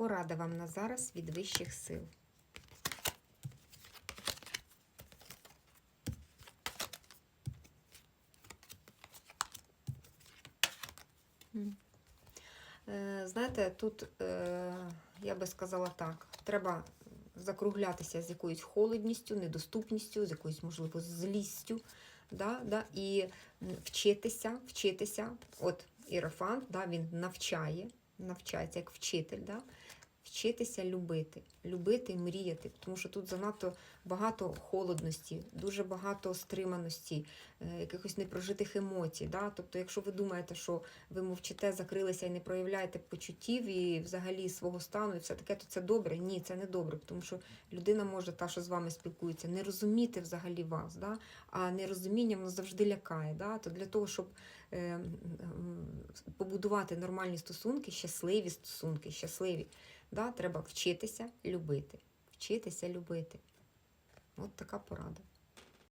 Порада вам на зараз від вищих сил. Е, Знаєте, тут е, я би сказала так: треба закруглятися з якоюсь холодністю, недоступністю, з якоюсь, можливо, злістю. Да, да, і вчитися, вчитися. От Іерофант, да, він навчає, навчається як вчитель, да, вчитися любити, любити, мріяти, тому що тут занадто багато холодності, дуже багато стриманості, е, якихось непрожитих емоцій. Да? Тобто, якщо ви думаєте, що ви мовчите, закрилися і не проявляєте почуттів і взагалі свого стану, і все таке, то це добре. Ні, це не добре, тому що людина може, та, що з вами спілкується, не розуміти взагалі вас, да? а нерозуміння воно завжди лякає. Да? То для того, щоб е, побудувати нормальні стосунки, щасливі стосунки, щасливі, да? треба вчитися любити. Вчитися любити. От така порада.